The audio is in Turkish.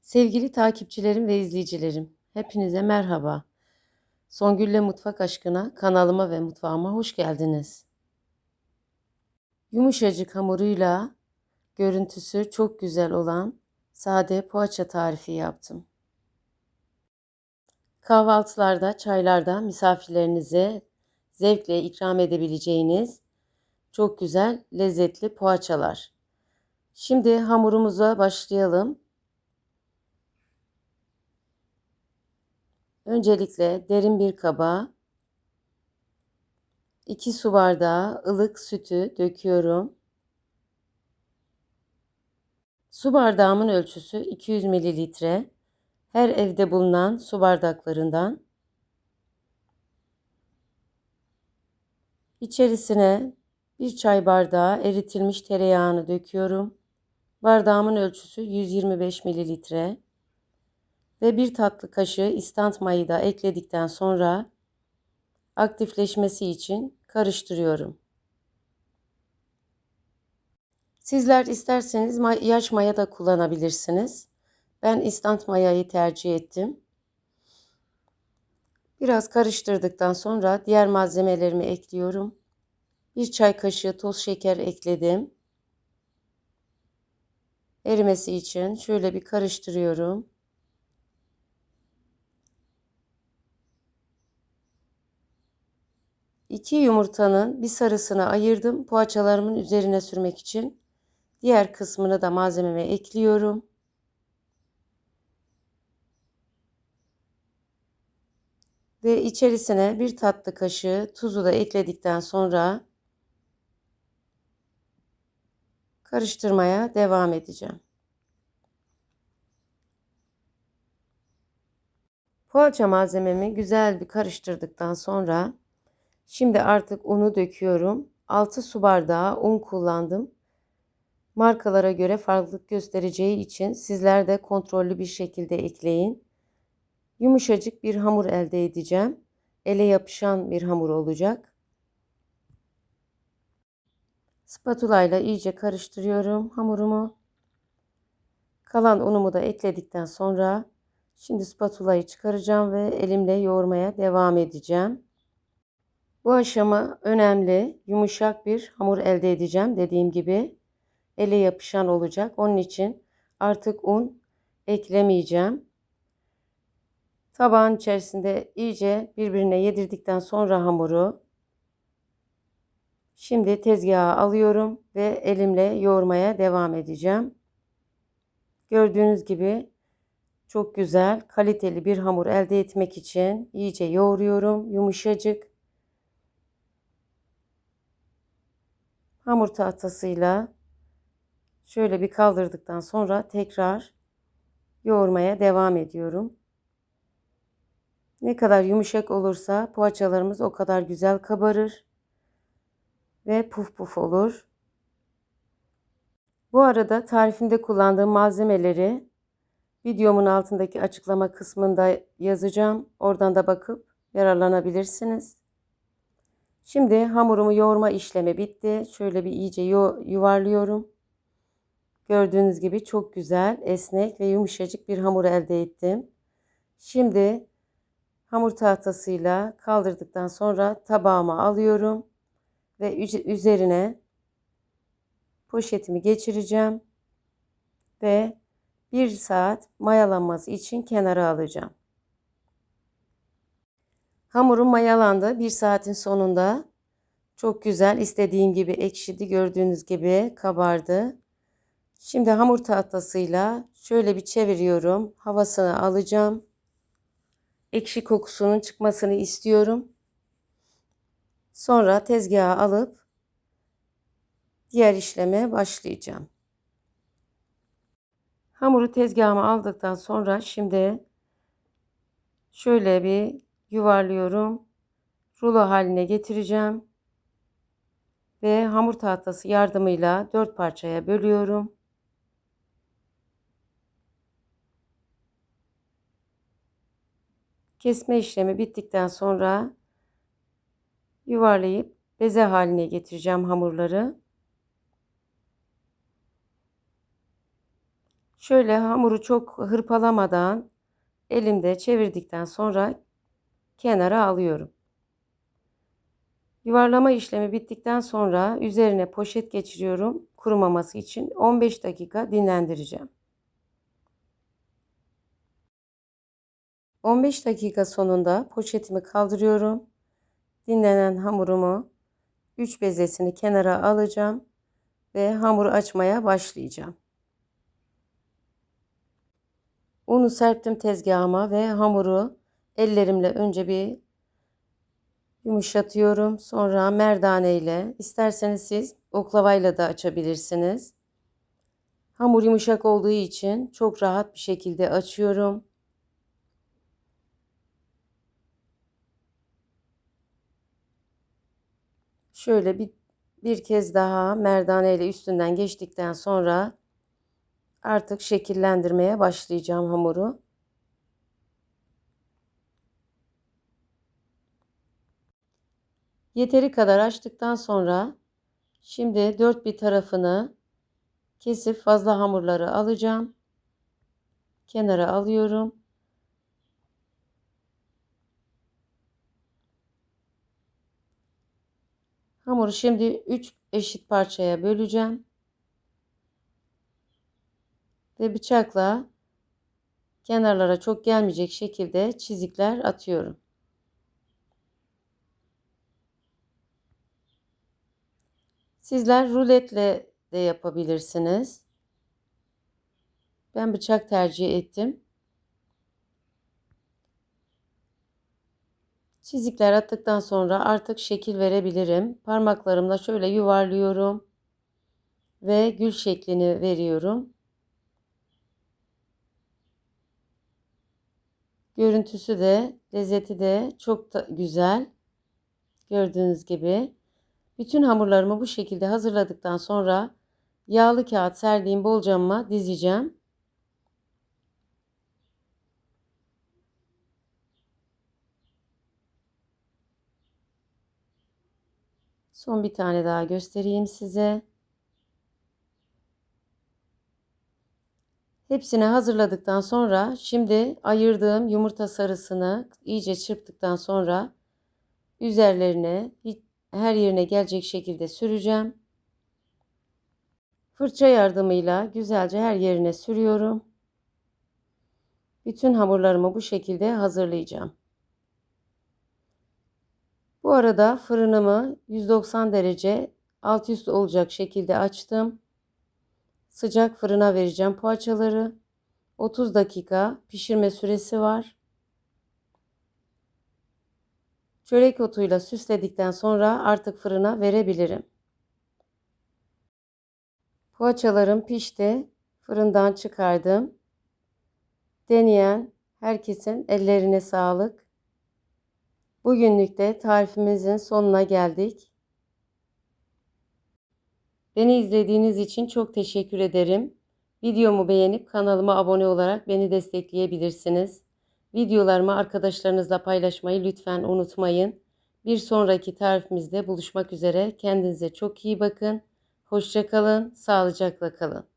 Sevgili takipçilerim ve izleyicilerim, hepinize merhaba. Songül'le Mutfak Aşkına kanalıma ve mutfağıma hoş geldiniz. Yumuşacık hamuruyla görüntüsü çok güzel olan sade poğaça tarifi yaptım. Kahvaltılarda, çaylarda misafirlerinize zevkle ikram edebileceğiniz çok güzel, lezzetli poğaçalar. Şimdi hamurumuza başlayalım. Öncelikle derin bir kaba 2 su bardağı ılık sütü döküyorum. Su bardağımın ölçüsü 200 mililitre. Her evde bulunan su bardaklarından. İçerisine bir çay bardağı eritilmiş tereyağını döküyorum. Bardağımın ölçüsü 125 mililitre ve bir tatlı kaşığı istant mayı da ekledikten sonra aktifleşmesi için karıştırıyorum. Sizler isterseniz yaş maya da kullanabilirsiniz. Ben istant mayayı tercih ettim. Biraz karıştırdıktan sonra diğer malzemelerimi ekliyorum. Bir çay kaşığı toz şeker ekledim. Erimesi için şöyle bir karıştırıyorum. İki yumurtanın bir sarısını ayırdım poğaçalarımın üzerine sürmek için. Diğer kısmını da malzememe ekliyorum. Ve içerisine bir tatlı kaşığı tuzu da ekledikten sonra karıştırmaya devam edeceğim. Poğaça malzememi güzel bir karıştırdıktan sonra Şimdi artık unu döküyorum. 6 su bardağı un kullandım. Markalara göre farklılık göstereceği için sizler de kontrollü bir şekilde ekleyin. Yumuşacık bir hamur elde edeceğim. Ele yapışan bir hamur olacak. Spatula ile iyice karıştırıyorum hamurumu. Kalan unumu da ekledikten sonra şimdi spatulayı çıkaracağım ve elimle yoğurmaya devam edeceğim. Bu aşama önemli. Yumuşak bir hamur elde edeceğim. Dediğim gibi ele yapışan olacak. Onun için artık un eklemeyeceğim. Tabağın içerisinde iyice birbirine yedirdikten sonra hamuru şimdi tezgaha alıyorum ve elimle yoğurmaya devam edeceğim. Gördüğünüz gibi çok güzel, kaliteli bir hamur elde etmek için iyice yoğuruyorum. Yumuşacık hamur tahtasıyla şöyle bir kaldırdıktan sonra tekrar yoğurmaya devam ediyorum. Ne kadar yumuşak olursa poğaçalarımız o kadar güzel kabarır ve puf puf olur. Bu arada tarifimde kullandığım malzemeleri videomun altındaki açıklama kısmında yazacağım. Oradan da bakıp yararlanabilirsiniz. Şimdi hamurumu yoğurma işlemi bitti. Şöyle bir iyice yuvarlıyorum. Gördüğünüz gibi çok güzel, esnek ve yumuşacık bir hamur elde ettim. Şimdi hamur tahtasıyla kaldırdıktan sonra tabağıma alıyorum ve üzerine poşetimi geçireceğim ve bir saat mayalanması için kenara alacağım. Hamurum mayalandı. Bir saatin sonunda çok güzel istediğim gibi ekşidi. Gördüğünüz gibi kabardı. Şimdi hamur tahtasıyla şöyle bir çeviriyorum. Havasını alacağım. Ekşi kokusunun çıkmasını istiyorum. Sonra tezgaha alıp diğer işleme başlayacağım. Hamuru tezgahıma aldıktan sonra şimdi şöyle bir yuvarlıyorum. Rulo haline getireceğim. Ve hamur tahtası yardımıyla dört parçaya bölüyorum. Kesme işlemi bittikten sonra yuvarlayıp beze haline getireceğim hamurları. Şöyle hamuru çok hırpalamadan elimde çevirdikten sonra kenara alıyorum. Yuvarlama işlemi bittikten sonra üzerine poşet geçiriyorum kurumaması için 15 dakika dinlendireceğim. 15 dakika sonunda poşetimi kaldırıyorum. Dinlenen hamurumu 3 bezesini kenara alacağım ve hamuru açmaya başlayacağım. Unu serptim tezgahıma ve hamuru ellerimle önce bir yumuşatıyorum. Sonra merdane ile isterseniz siz oklavayla da açabilirsiniz. Hamur yumuşak olduğu için çok rahat bir şekilde açıyorum. Şöyle bir, bir kez daha merdane ile üstünden geçtikten sonra artık şekillendirmeye başlayacağım hamuru. Yeteri kadar açtıktan sonra şimdi dört bir tarafını kesip fazla hamurları alacağım. Kenara alıyorum. Hamuru şimdi 3 eşit parçaya böleceğim. Ve bıçakla kenarlara çok gelmeyecek şekilde çizikler atıyorum. Sizler ruletle de yapabilirsiniz. Ben bıçak tercih ettim. Çizikler attıktan sonra artık şekil verebilirim. Parmaklarımla şöyle yuvarlıyorum ve gül şeklini veriyorum. Görüntüsü de, lezzeti de çok da güzel. Gördüğünüz gibi. Bütün hamurlarımı bu şekilde hazırladıktan sonra yağlı kağıt serdiğim bolcamıma dizeceğim. Son bir tane daha göstereyim size. Hepsini hazırladıktan sonra şimdi ayırdığım yumurta sarısını iyice çırptıktan sonra üzerlerine her yerine gelecek şekilde süreceğim. Fırça yardımıyla güzelce her yerine sürüyorum. Bütün hamurlarımı bu şekilde hazırlayacağım. Bu arada fırınımı 190 derece alt üst olacak şekilde açtım. Sıcak fırına vereceğim poğaçaları. 30 dakika pişirme süresi var. Çörek otuyla süsledikten sonra artık fırına verebilirim. Poğaçalarım pişti. Fırından çıkardım. Deneyen herkesin ellerine sağlık. Bugünlük de tarifimizin sonuna geldik. Beni izlediğiniz için çok teşekkür ederim. Videomu beğenip kanalıma abone olarak beni destekleyebilirsiniz. Videolarımı arkadaşlarınızla paylaşmayı lütfen unutmayın. Bir sonraki tarifimizde buluşmak üzere. Kendinize çok iyi bakın. Hoşçakalın, sağlıcakla kalın.